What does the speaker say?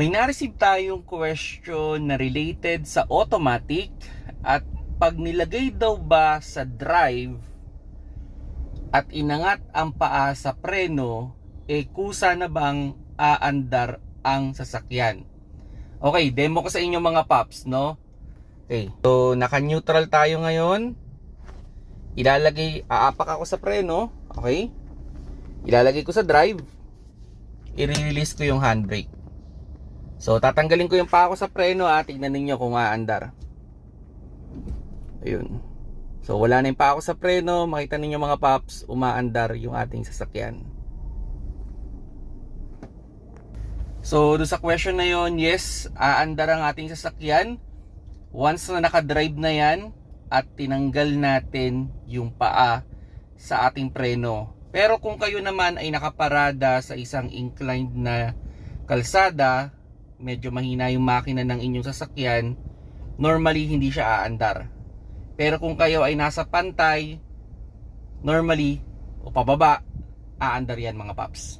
May na-receive tayong question na related sa automatic at pag nilagay daw ba sa drive at inangat ang paa sa preno, eh kusa na bang aandar ang sasakyan? Okay, demo ko sa inyo mga paps, no? Okay, so naka-neutral tayo ngayon. Ilalagay, aapak ako sa preno, okay? Ilalagay ko sa drive. I-release ko yung handbrake. So, tatanggalin ko yung paa ko sa preno at tignan ninyo kung aandar. Ayun. So, wala na yung paa ko sa preno. Makita ninyo mga paps, umaandar yung ating sasakyan. So, do sa question na yon yes, aandar ang ating sasakyan. Once na nakadrive na yan at tinanggal natin yung paa sa ating preno. Pero kung kayo naman ay nakaparada sa isang inclined na kalsada, medyo mahina yung makina ng inyong sasakyan, normally hindi siya aandar. Pero kung kayo ay nasa pantay, normally o pababa, aandar yan mga paps.